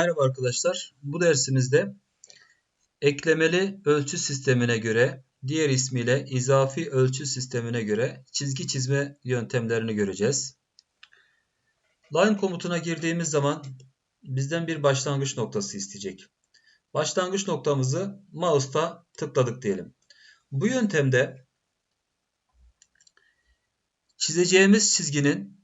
Merhaba arkadaşlar. Bu dersimizde eklemeli ölçü sistemine göre, diğer ismiyle izafi ölçü sistemine göre çizgi çizme yöntemlerini göreceğiz. Line komutuna girdiğimiz zaman bizden bir başlangıç noktası isteyecek. Başlangıç noktamızı mouse'ta tıkladık diyelim. Bu yöntemde çizeceğimiz çizginin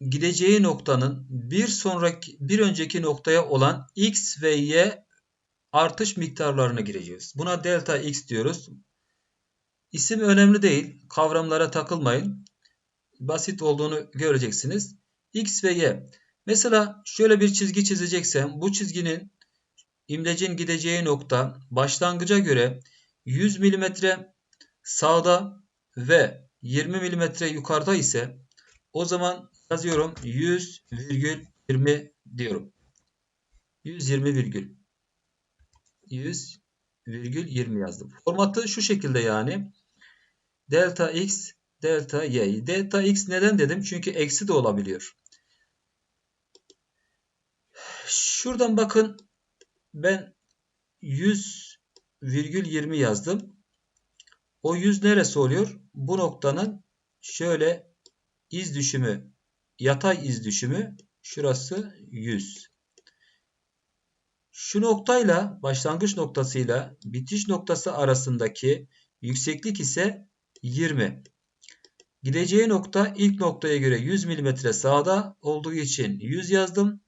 gideceği noktanın bir sonraki bir önceki noktaya olan x ve y artış miktarlarını gireceğiz. Buna delta x diyoruz. İsim önemli değil. Kavramlara takılmayın. Basit olduğunu göreceksiniz. x ve y. Mesela şöyle bir çizgi çizeceksem bu çizginin imlecin gideceği nokta başlangıca göre 100 mm sağda ve 20 mm yukarıda ise o zaman yazıyorum 100,20 diyorum. 120 virgül. 100,20 yazdım. Formatı şu şekilde yani. Delta x, delta y. Delta x neden dedim? Çünkü eksi de olabiliyor. Şuradan bakın ben 100,20 yazdım. O 100 neresi oluyor? Bu noktanın şöyle iz düşümü, yatay iz düşümü şurası 100. Şu noktayla başlangıç noktasıyla bitiş noktası arasındaki yükseklik ise 20. Gideceği nokta ilk noktaya göre 100 mm sağda olduğu için 100 yazdım.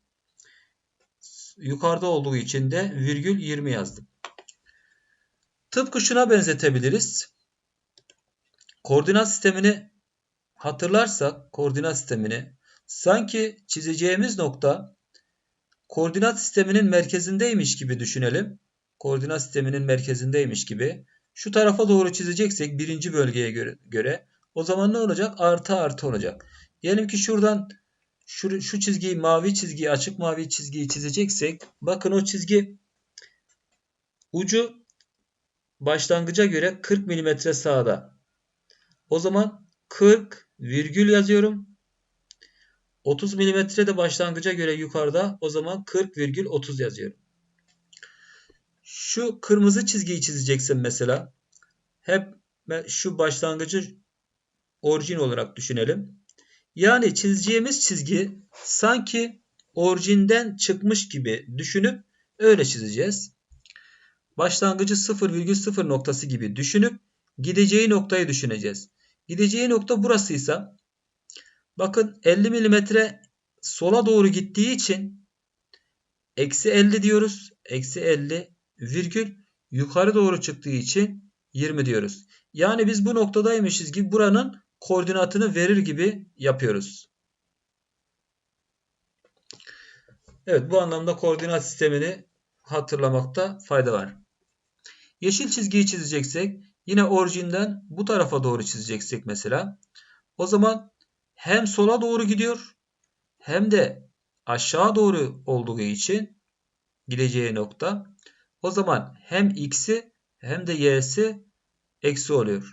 Yukarıda olduğu için de virgül 20 yazdım. Tıpkı şuna benzetebiliriz. Koordinat sistemini hatırlarsak koordinat sistemini sanki çizeceğimiz nokta koordinat sisteminin merkezindeymiş gibi düşünelim. Koordinat sisteminin merkezindeymiş gibi. Şu tarafa doğru çizeceksek birinci bölgeye göre, göre o zaman ne olacak? Artı artı olacak. Diyelim ki şuradan şu, şu çizgiyi mavi çizgiyi açık mavi çizgiyi çizeceksek bakın o çizgi ucu başlangıca göre 40 mm sağda. O zaman 40 virgül yazıyorum. 30 mm de başlangıca göre yukarıda. O zaman 40 virgül 30 yazıyorum. Şu kırmızı çizgiyi çizeceksin mesela. Hep şu başlangıcı orijin olarak düşünelim. Yani çizeceğimiz çizgi sanki orijinden çıkmış gibi düşünüp öyle çizeceğiz. Başlangıcı 0,0 noktası gibi düşünüp gideceği noktayı düşüneceğiz. Gideceği nokta burasıysa bakın 50 mm sola doğru gittiği için eksi 50 diyoruz. Eksi 50 virgül yukarı doğru çıktığı için 20 diyoruz. Yani biz bu noktadaymışız gibi buranın koordinatını verir gibi yapıyoruz. Evet bu anlamda koordinat sistemini hatırlamakta fayda var. Yeşil çizgiyi çizeceksek Yine orijinden bu tarafa doğru çizeceksek mesela. O zaman hem sola doğru gidiyor hem de aşağı doğru olduğu için gideceği nokta. O zaman hem x'i hem de y'si eksi oluyor.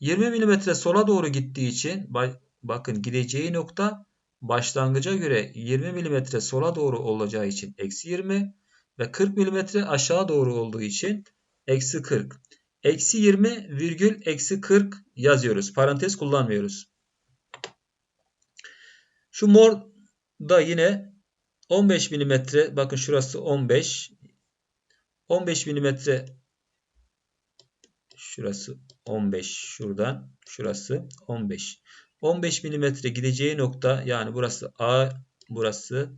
20 mm sola doğru gittiği için bakın gideceği nokta başlangıca göre 20 mm sola doğru olacağı için eksi 20 ve 40 mm aşağı doğru olduğu için eksi 40. Eksi 20 virgül eksi 40 yazıyoruz. Parantez kullanmıyoruz. Şu mor da yine 15 milimetre. Bakın şurası 15. 15 milimetre şurası 15 şuradan şurası 15. 15 milimetre gideceği nokta yani burası A burası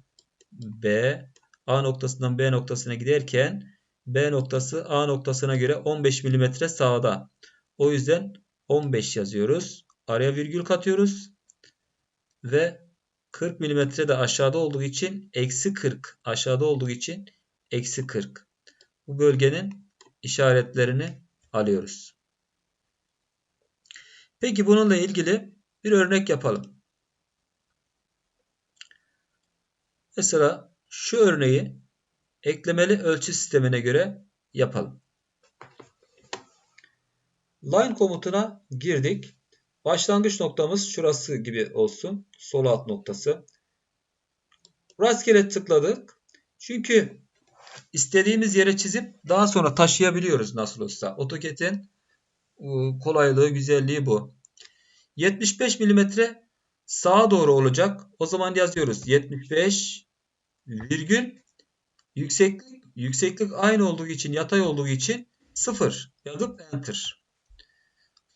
B A noktasından B noktasına giderken B noktası A noktasına göre 15 mm sağda. O yüzden 15 yazıyoruz. Araya virgül katıyoruz. Ve 40 mm de aşağıda olduğu için eksi 40. Aşağıda olduğu için eksi 40. Bu bölgenin işaretlerini alıyoruz. Peki bununla ilgili bir örnek yapalım. Mesela şu örneği eklemeli ölçü sistemine göre yapalım. Line komutuna girdik. Başlangıç noktamız şurası gibi olsun. Sol alt noktası. Rastgele tıkladık. Çünkü istediğimiz yere çizip daha sonra taşıyabiliyoruz nasıl olsa. AutoCAD'in kolaylığı, güzelliği bu. 75 milimetre sağa doğru olacak. O zaman yazıyoruz. 75 virgül yükseklik yükseklik aynı olduğu için yatay olduğu için 0 yazıp enter.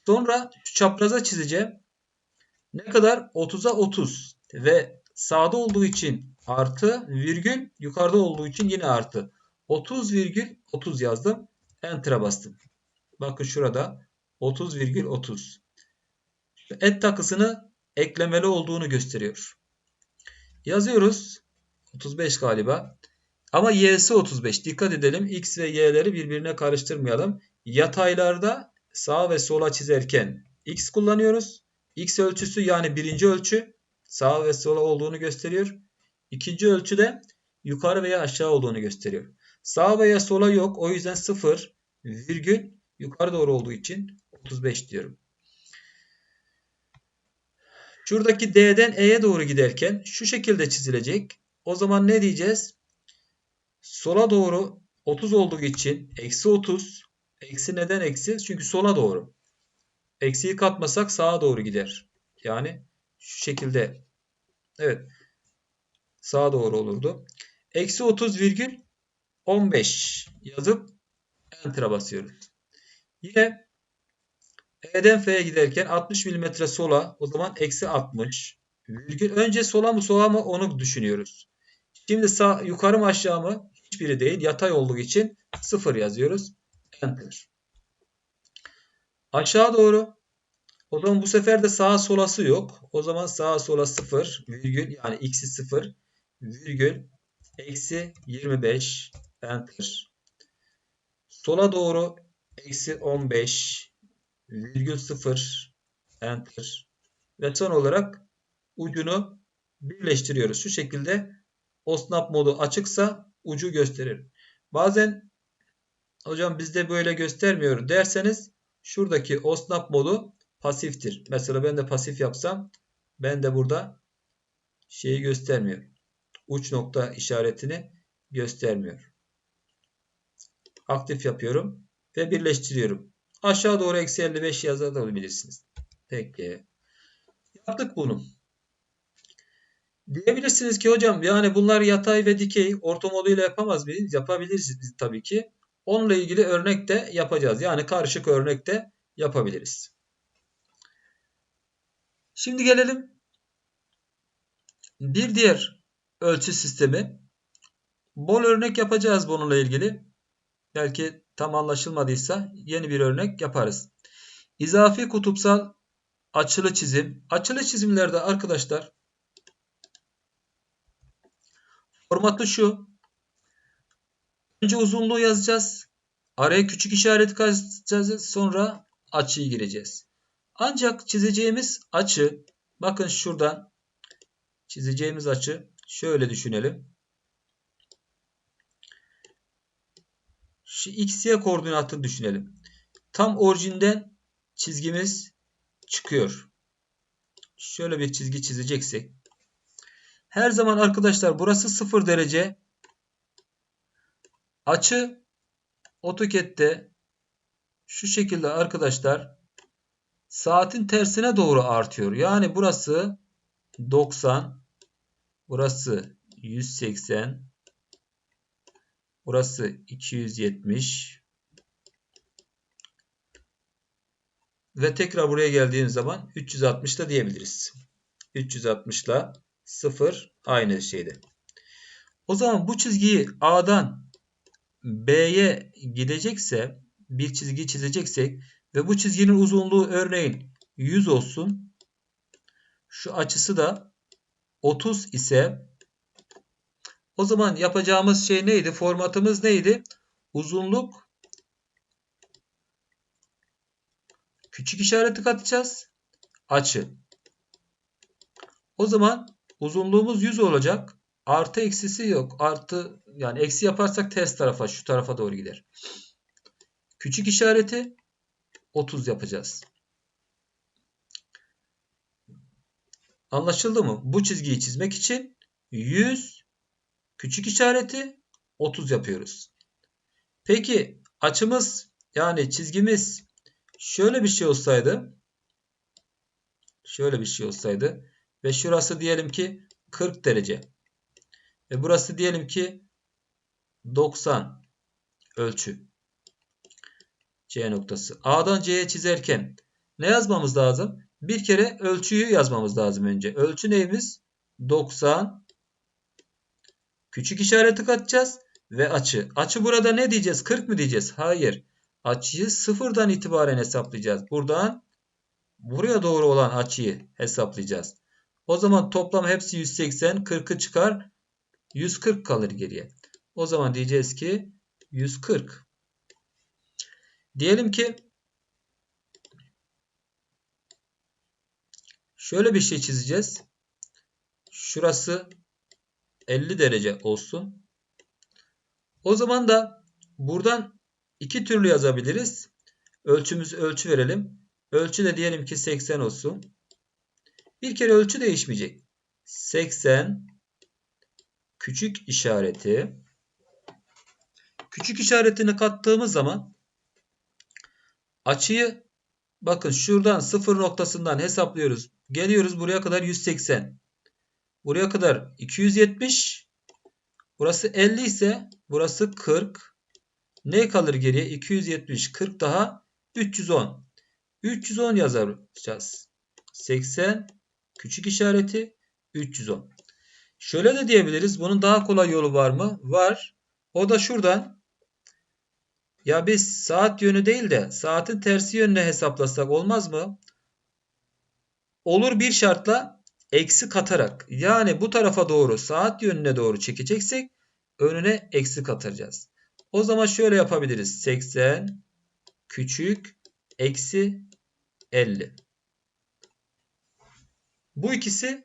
Sonra şu çapraza çizeceğim. Ne kadar? 30'a 30 ve sağda olduğu için artı virgül yukarıda olduğu için yine artı. 30 virgül 30 yazdım. Enter'a bastım. Bakın şurada 30 virgül 30. Et takısını eklemeli olduğunu gösteriyor. Yazıyoruz. 35 galiba. Ama y'si 35. Dikkat edelim. X ve y'leri birbirine karıştırmayalım. Yataylarda sağa ve sola çizerken x kullanıyoruz. X ölçüsü yani birinci ölçü sağa ve sola olduğunu gösteriyor. İkinci ölçü de yukarı veya aşağı olduğunu gösteriyor. Sağ veya sola yok. O yüzden 0 virgül yukarı doğru olduğu için 35 diyorum. Şuradaki D'den E'ye doğru giderken şu şekilde çizilecek. O zaman ne diyeceğiz? Sola doğru 30 olduğu için eksi 30. Eksi neden eksi? Çünkü sola doğru. Eksiyi katmasak sağa doğru gider. Yani şu şekilde. Evet. Sağa doğru olurdu. Eksi 30 virgül 15 yazıp Enter'a basıyoruz. Yine E'den F'ye giderken 60 mm sola o zaman eksi 60 virgül. Önce sola mı sola mı onu düşünüyoruz. Şimdi sağ, yukarı mı aşağı mı? Hiçbiri değil. Yatay olduğu için 0 yazıyoruz. Enter. Aşağı doğru. O zaman bu sefer de sağa solası yok. O zaman sağa sola 0 virgül yani x'i 0 virgül eksi 25 enter. Sola doğru eksi 15 virgül 0 enter. Ve son olarak ucunu birleştiriyoruz. Şu şekilde o snap modu açıksa ucu gösterir. Bazen hocam bizde böyle göstermiyor derseniz şuradaki o snap modu pasiftir. Mesela ben de pasif yapsam ben de burada şeyi göstermiyor. Uç nokta işaretini göstermiyor. Aktif yapıyorum ve birleştiriyorum. Aşağı doğru eksi 55 yazabilirsiniz. Peki. Yaptık bunu. Diyebilirsiniz ki hocam yani bunlar yatay ve dikey orta moduyla yapamaz mıyız? Yapabiliriz tabii ki. Onunla ilgili örnek de yapacağız. Yani karışık örnek de yapabiliriz. Şimdi gelelim bir diğer ölçü sistemi. Bol örnek yapacağız bununla ilgili. Belki tam anlaşılmadıysa yeni bir örnek yaparız. İzafi kutupsal açılı çizim. Açılı çizimlerde arkadaşlar formatı şu. Önce uzunluğu yazacağız. Araya küçük işaret kazacağız. Sonra açıyı gireceğiz. Ancak çizeceğimiz açı bakın şuradan çizeceğimiz açı şöyle düşünelim. Şu x, y koordinatını düşünelim. Tam orijinden çizgimiz çıkıyor. Şöyle bir çizgi çizeceksek. Her zaman arkadaşlar burası 0 derece. Açı AutoCAD'de şu şekilde arkadaşlar saatin tersine doğru artıyor. Yani burası 90, burası 180, burası 270 ve tekrar buraya geldiğimiz zaman 360 da diyebiliriz. 360 ile 0 aynı şeyde. O zaman bu çizgiyi A'dan B'ye gidecekse bir çizgi çizeceksek ve bu çizginin uzunluğu örneğin 100 olsun. Şu açısı da 30 ise o zaman yapacağımız şey neydi? Formatımız neydi? Uzunluk küçük işareti katacağız. Açı. O zaman uzunluğumuz 100 olacak. Artı eksisi yok. Artı yani eksi yaparsak ters tarafa şu tarafa doğru gider. Küçük işareti 30 yapacağız. Anlaşıldı mı? Bu çizgiyi çizmek için 100 küçük işareti 30 yapıyoruz. Peki açımız yani çizgimiz şöyle bir şey olsaydı şöyle bir şey olsaydı ve şurası diyelim ki 40 derece ve burası diyelim ki 90 ölçü. C noktası. A'dan C'ye çizerken ne yazmamız lazım? Bir kere ölçüyü yazmamız lazım önce. Ölçü neyimiz? 90 küçük işareti katacağız ve açı. Açı burada ne diyeceğiz? 40 mı diyeceğiz? Hayır. Açıyı sıfırdan itibaren hesaplayacağız. Buradan buraya doğru olan açıyı hesaplayacağız. O zaman toplam hepsi 180. 40'ı çıkar. 140 kalır geriye. O zaman diyeceğiz ki 140. Diyelim ki şöyle bir şey çizeceğiz. Şurası 50 derece olsun. O zaman da buradan iki türlü yazabiliriz. Ölçümüz ölçü verelim. Ölçü de diyelim ki 80 olsun. Bir kere ölçü değişmeyecek. 80 küçük işareti küçük işaretini kattığımız zaman açıyı bakın şuradan sıfır noktasından hesaplıyoruz. Geliyoruz buraya kadar 180. Buraya kadar 270. Burası 50 ise burası 40. Ne kalır geriye? 270. 40 daha 310. 310 yazacağız. 80 küçük işareti 310. Şöyle de diyebiliriz. Bunun daha kolay yolu var mı? Var. O da şuradan. Ya biz saat yönü değil de saatin tersi yönüne hesaplasak olmaz mı? Olur bir şartla eksi katarak. Yani bu tarafa doğru saat yönüne doğru çekeceksek önüne eksi katacağız. O zaman şöyle yapabiliriz. 80 küçük eksi 50. Bu ikisi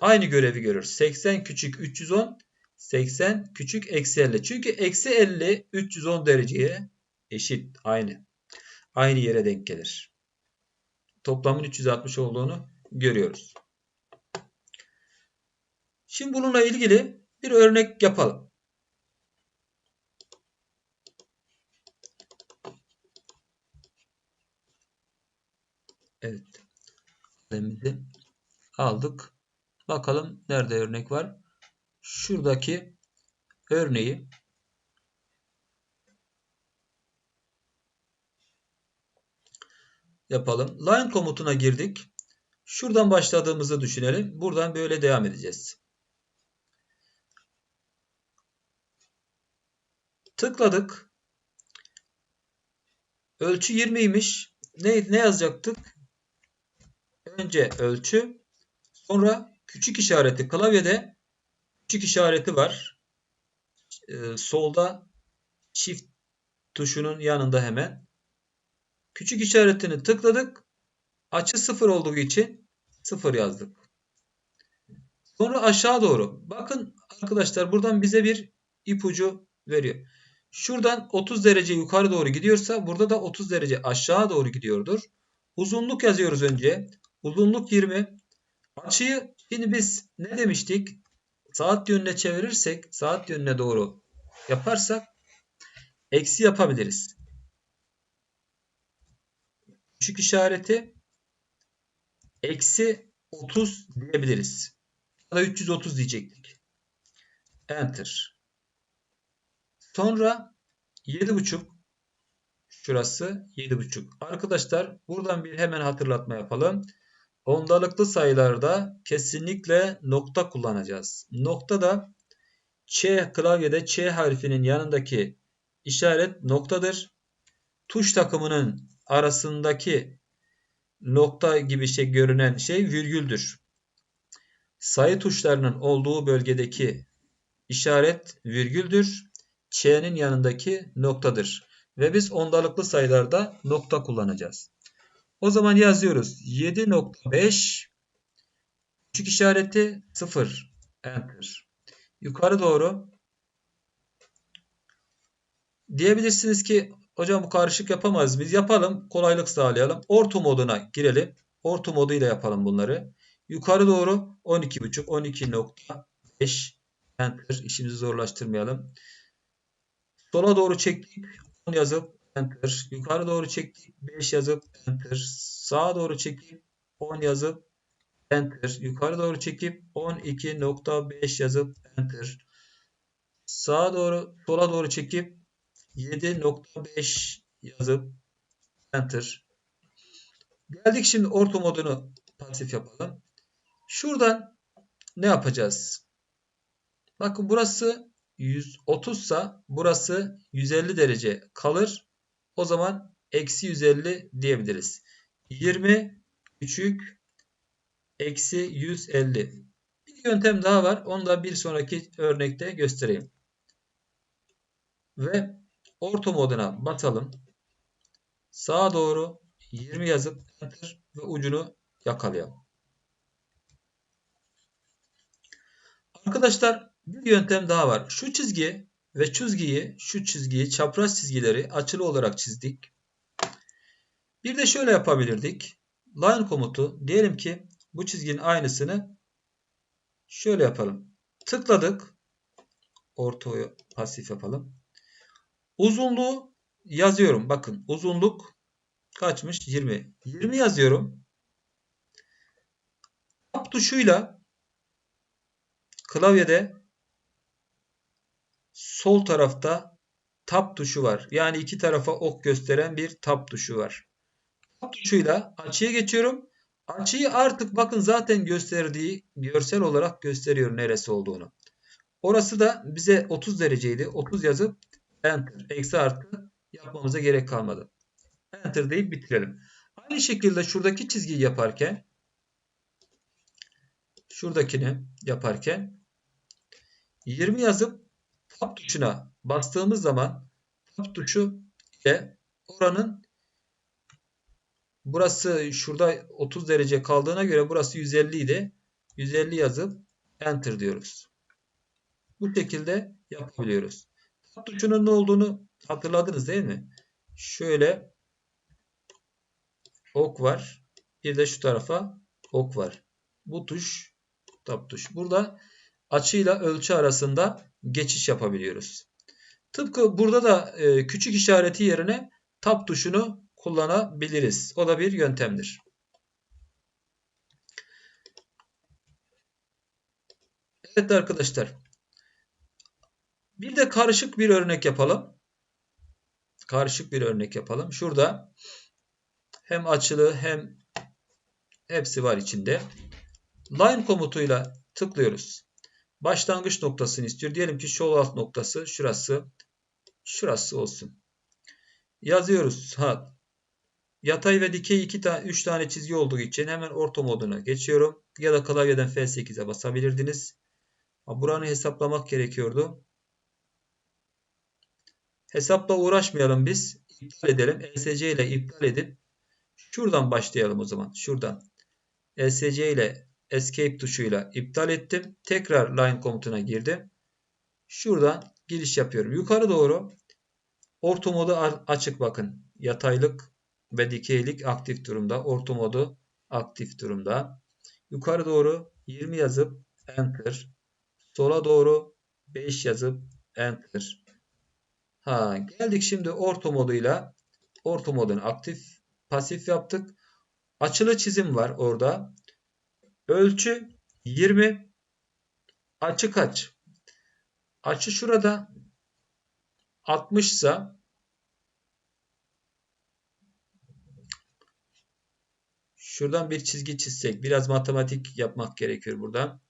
aynı görevi görür. 80 küçük 310 80 küçük eksi 50. Çünkü eksi 50 310 dereceye eşit. Aynı. Aynı yere denk gelir. Toplamın 360 olduğunu görüyoruz. Şimdi bununla ilgili bir örnek yapalım. Evet. Kalemimizi aldık. Bakalım nerede örnek var. Şuradaki örneği yapalım. Line komutuna girdik. Şuradan başladığımızı düşünelim. Buradan böyle devam edeceğiz. Tıkladık. Ölçü 20'ymiş. Ne, ne yazacaktık? Önce ölçü. Sonra küçük işareti. Klavyede küçük işareti var. Ee, solda shift tuşunun yanında hemen. Küçük işaretini tıkladık. Açı sıfır olduğu için sıfır yazdık. Sonra aşağı doğru. Bakın arkadaşlar buradan bize bir ipucu veriyor. Şuradan 30 derece yukarı doğru gidiyorsa burada da 30 derece aşağı doğru gidiyordur. Uzunluk yazıyoruz önce. Uzunluk 20. Açıyı şimdi biz ne demiştik? Saat yönüne çevirirsek saat yönüne doğru yaparsak eksi yapabiliriz. Küçük işareti eksi 30 diyebiliriz. Ya da 330 diyecektik. Enter. Sonra 7.5 şurası 7.5. Arkadaşlar buradan bir hemen hatırlatma yapalım. Ondalıklı sayılarda kesinlikle nokta kullanacağız. Nokta da Ç klavyede Ç harfinin yanındaki işaret noktadır. Tuş takımının arasındaki nokta gibi şey görünen şey virgüldür. Sayı tuşlarının olduğu bölgedeki işaret virgüldür. Ç'nin yanındaki noktadır. Ve biz ondalıklı sayılarda nokta kullanacağız. O zaman yazıyoruz. 7.5 küçük işareti 0. Enter. Yukarı doğru diyebilirsiniz ki hocam bu karışık yapamaz. Biz yapalım. Kolaylık sağlayalım. Orta moduna girelim. Orta moduyla yapalım bunları. Yukarı doğru 12.5 12.5 Enter. İşimizi zorlaştırmayalım. Sola doğru çektik. 10 yazıp Enter. Yukarı doğru çektik. 5 yazıp Enter. Sağa doğru çekip 10 yazıp Enter. Yukarı doğru çekip 12.5 yazıp Enter. Sağa doğru, sola doğru çekip 7.5 yazıp Enter. Geldik şimdi orta modunu pasif yapalım. Şuradan ne yapacağız? Bakın burası 130 sa burası 150 derece kalır. O zaman eksi 150 diyebiliriz. 20 küçük eksi 150. Bir yöntem daha var. Onu da bir sonraki örnekte göstereyim. Ve orta moduna basalım. Sağa doğru 20 yazıp enter ve ucunu yakalayalım. Arkadaşlar bir yöntem daha var. Şu çizgi ve çizgiyi, şu çizgiyi, çapraz çizgileri açılı olarak çizdik. Bir de şöyle yapabilirdik. Line komutu diyelim ki bu çizginin aynısını şöyle yapalım. Tıkladık. Ortaya pasif yapalım. Uzunluğu yazıyorum. Bakın uzunluk kaçmış? 20. 20 yazıyorum. Tab tuşuyla klavyede sol tarafta tab tuşu var. Yani iki tarafa ok gösteren bir tab tuşu var. Tab tuşuyla açıya geçiyorum. Açıyı artık bakın zaten gösterdiği görsel olarak gösteriyor neresi olduğunu. Orası da bize 30 dereceydi. 30 yazıp enter eksi artı yapmamıza gerek kalmadı. Enter deyip bitirelim. Aynı şekilde şuradaki çizgiyi yaparken şuradakini yaparken 20 yazıp tab tuşuna bastığımız zaman tab tuşu ile oranın burası şurada 30 derece kaldığına göre burası 150 idi. 150 yazıp enter diyoruz. Bu şekilde yapabiliyoruz. Tab tuşunun ne olduğunu hatırladınız değil mi? Şöyle ok var. Bir de şu tarafa ok var. Bu tuş tab tuş. Burada açıyla ölçü arasında geçiş yapabiliyoruz. Tıpkı burada da e, küçük işareti yerine tab tuşunu kullanabiliriz. O da bir yöntemdir. Evet arkadaşlar. Bir de karışık bir örnek yapalım. Karışık bir örnek yapalım. Şurada hem açılı hem hepsi var içinde. Line komutuyla tıklıyoruz. Başlangıç noktasını istiyor. Diyelim ki şu alt noktası şurası. Şurası olsun. Yazıyoruz. Ha, yatay ve dikey 2 tane 3 tane çizgi olduğu için hemen orta moduna geçiyorum. Ya da klavyeden F8'e basabilirdiniz. Buranı hesaplamak gerekiyordu. Hesapla uğraşmayalım biz. İptal edelim. ESC ile iptal edip şuradan başlayalım o zaman. Şuradan. ESC ile Escape tuşuyla iptal ettim. Tekrar line komutuna girdim. Şuradan giriş yapıyorum. Yukarı doğru orta modu açık bakın. Yataylık ve dikeylik aktif durumda. Orta modu aktif durumda. Yukarı doğru 20 yazıp enter. Sola doğru 5 yazıp enter. Ha, geldik şimdi orta moduyla orta modunu aktif pasif yaptık. Açılı çizim var orada. Ölçü 20. Açı kaç? Açı şurada 60 ise şuradan bir çizgi çizsek. Biraz matematik yapmak gerekiyor buradan.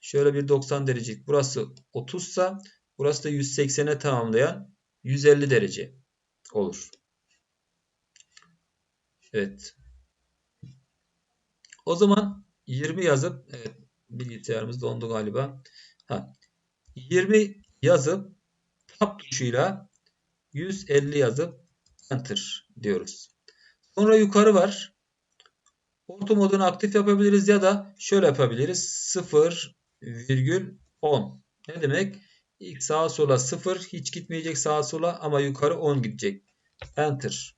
Şöyle bir 90 derecelik. Burası 30 ise burası da 180'e tamamlayan 150 derece olur. Evet. O zaman 20 yazıp evet bilgisayarımız dondu galiba. Ha, 20 yazıp tab tuşuyla 150 yazıp enter diyoruz. Sonra yukarı var. Orta modunu aktif yapabiliriz ya da şöyle yapabiliriz. 0,10 ne demek? İlk sağa sola 0 hiç gitmeyecek sağa sola ama yukarı 10 gidecek. Enter.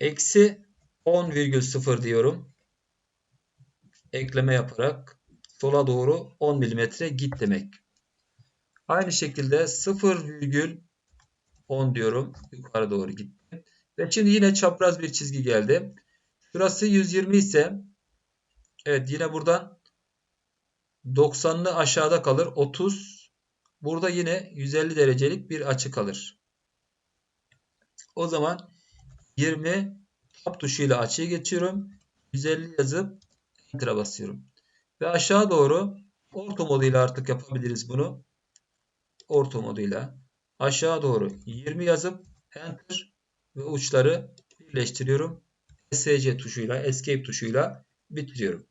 Eksi 10,0 diyorum. Ekleme yaparak sola doğru 10 milimetre git demek. Aynı şekilde 0,10 diyorum. Yukarı doğru gitti. Ve şimdi yine çapraz bir çizgi geldi. Şurası 120 ise evet yine buradan 90'lı aşağıda kalır. 30 burada yine 150 derecelik bir açı kalır. O zaman 20 tab tuşuyla açıyı geçiyorum. 150 yazıp enter'a basıyorum. Ve aşağı doğru orta moduyla artık yapabiliriz bunu. Orta moduyla aşağı doğru 20 yazıp enter ve uçları birleştiriyorum. ESC tuşuyla, escape tuşuyla bitiriyorum.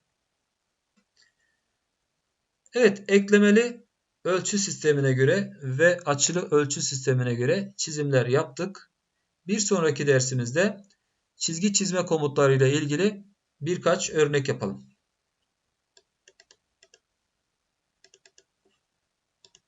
Evet, eklemeli ölçü sistemine göre ve açılı ölçü sistemine göre çizimler yaptık. Bir sonraki dersimizde çizgi çizme komutlarıyla ilgili birkaç örnek yapalım.